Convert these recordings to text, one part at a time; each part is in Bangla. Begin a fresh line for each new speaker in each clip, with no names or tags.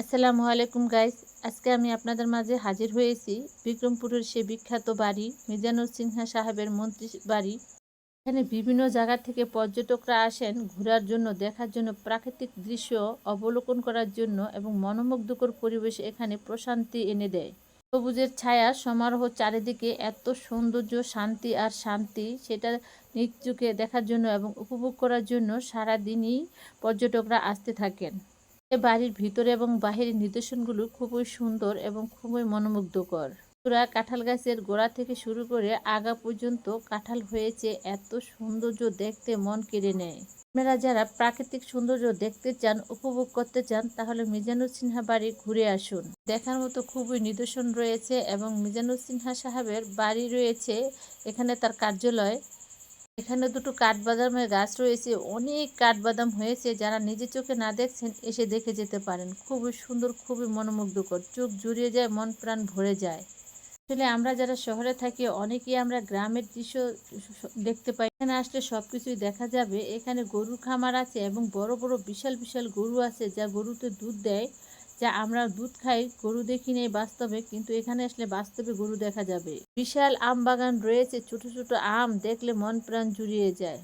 আসসালামু আলাইকুম গাইস আজকে আমি আপনাদের মাঝে হাজির হয়েছি বিক্রমপুরের সে বিখ্যাত বাড়ি, মিজানুর সিনহা সাহেবের মন্ত্রী বাড়ি। এখানে বিভিন্ন জায়গা থেকে পর্যটকরা আসেন ঘোরার জন্য, দেখার জন্য, প্রাকৃতিক দৃশ্য অবলোকন করার জন্য এবং মনোমুগ্ধকর পরিবেশ এখানে প্রশান্তি এনে দেয়। সবুজের ছায়া, সমারোহ চারিদিকে এত সৌন্দর্য, শান্তি আর শান্তি, সেটা নিজ দেখার জন্য এবং উপভোগ করার জন্য সারাদিনই পর্যটকরা আসতে থাকেন। বাড়ির ভিতরে এবং বাহিরের নিদর্শনগুলো খুবই সুন্দর এবং খুবই মনোমুগ্ধকর। পুরা কাঁঠাল গাছের গোড়া থেকে শুরু করে আগা পর্যন্ত কাঁঠাল হয়েছে এত সৌন্দর্য দেখতে মন কেড়ে নেয়। আপনারা যারা প্রাকৃতিক সৌন্দর্য দেখতে চান, উপভোগ করতে চান, তাহলে মিজানুর সিনহা বাড়ি ঘুরে আসুন। দেখার মতো খুবই নিদর্শন রয়েছে এবং মিজানুর সিনহা সাহেবের বাড়ি রয়েছে এখানে তার কার্যালয়। এখানে দুটো কাঠবাদামের গাছ রয়েছে। অনেক কাঠবাদাম হয়েছে। যারা নিজে চোখে না দেখছেন, এসে দেখে যেতে পারেন। খুবই সুন্দর, খুবই মনোমুগ্ধকর। চোখ জুড়িয়ে যায়, মন প্রাণ ভরে যায়। আসলে আমরা যারা শহরে থাকি, অনেকেই আমরা গ্রামের দৃশ্য দেখতে পাই। এখানে আসলে সব কিছুই দেখা যাবে। এখানে গরুর খামার আছে এবং বড় বড়, বিশাল বিশাল গরু আছে, যা গরুতে দুধ দেয়। যা আমরা দুধ খাই, গরু দেখি নেই বাস্তবে, কিন্তু এখানে আসলে বাস্তবে গরু দেখা যাবে। বিশাল আম বাগান রয়েছে, ছোট ছোট আম দেখলে মন প্রাণ জুড়িয়ে যায়।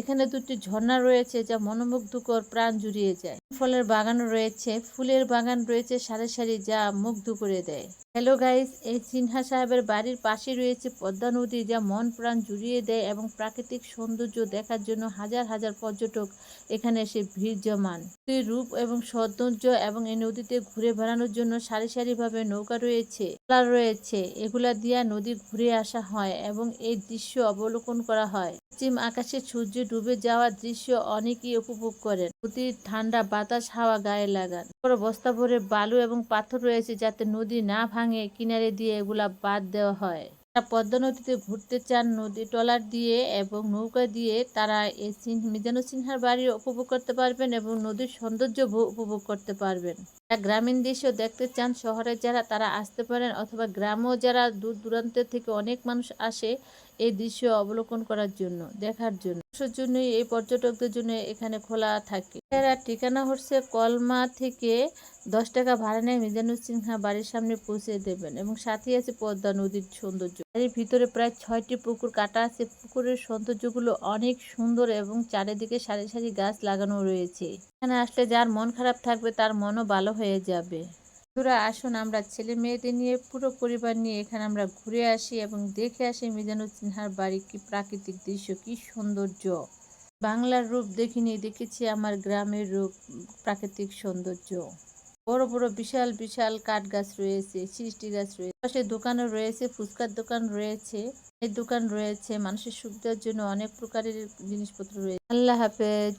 এখানে দুটি ঝর্ণা রয়েছে যা মনোমুগ্ধকর প্রাণ জুড়িয়ে যায়। ফলের বাগান রয়েছে, ফুলের বাগান রয়েছে সারি সারি যা মুগ্ধ করে দেয়। হ্যালো গাইস এই সিনহা সাহেবের বাড়ির পাশে রয়েছে পদ্মা নদী যা মন প্রাণ জুড়িয়ে দেয় এবং প্রাকৃতিক সৌন্দর্য দেখার জন্য হাজার হাজার পর্যটক এখানে এসে ভিড় জমান। রূপ এবং সৌন্দর্য এবং এই নদীতে ঘুরে বেড়ানোর জন্য সারি সারিভাবে নৌকা রয়েছে রয়েছে, এগুলা দিয়া নদী ঘুরে আসা হয় এবং এই দৃশ্য অবলোকন করা হয়। পশ্চিম আকাশে সূর্য ডুবে যাওয়ার দৃশ্য অনেকেই উপভোগ করেন। অতি ঠান্ডা বাতাস হাওয়া গায়ে লাগান। বড় বস্তা ভরে বালু এবং পাথর রয়েছে যাতে নদী না ভাঙে, কিনারে দিয়ে এগুলা বাদ দেওয়া হয়। যারা পদ্মা নদীতে ঘুরতে চান, নদী ট্রলার দিয়ে এবং নৌকা দিয়ে, তারা এই মিজানু সিনহার বাড়ি উপভোগ করতে পারবেন এবং নদীর সৌন্দর্য উপভোগ করতে পারবেন। গ্রামীণ দৃশ্য দেখতে চান, শহরে যারা, তারা আসতে পারেন অথবা গ্রামেও যারা দূর দূরান্ত থেকে অনেক মানুষ আসে এই দৃশ্য অবলোকন করার জন্য, দেখার জন্য জন্যই এই পর্যটকদের জন্য এখানে খোলা থাকে। এরা ঠিকানা হচ্ছে কলমা থেকে দশ টাকা ভাড়া নেয় মিজানুর সিনহা বাড়ির সামনে পৌঁছে দেবেন এবং সাথে আছে পদ্মা নদীর সৌন্দর্য। বাড়ির ভিতরে প্রায় ছয়টি পুকুর কাটা আছে। পুকুরের সৌন্দর্যগুলো অনেক সুন্দর এবং চারিদিকে সারি সারি গাছ লাগানো রয়েছে। এখানে আসলে যার মন খারাপ থাকবে, তার মনও ভালো হয়ে যাবে। বন্ধুরা আসুন, আমরা ছেলে মেয়েদের নিয়ে, পুরো পরিবার নিয়ে এখানে আমরা ঘুরে আসি এবং দেখে আসি মিজানুর সিনহার বাড়ি কি প্রাকৃতিক দৃশ্য, কি সৌন্দর্য। বাংলার রূপ দেখিনি দেখেছি আমার গ্রামের রূপ, প্রাকৃতিক সৌন্দর্য। বড় বড়, বিশাল বিশাল কাঠ গাছ রয়েছে, সৃষ্টি গাছ রয়েছে, পাশে দোকানও রয়েছে, ফুচকার দোকান রয়েছে, এই দোকান রয়েছে, মানুষের সুবিধার জন্য অনেক প্রকারের জিনিসপত্র রয়েছে। আল্লাহ হাফেজ।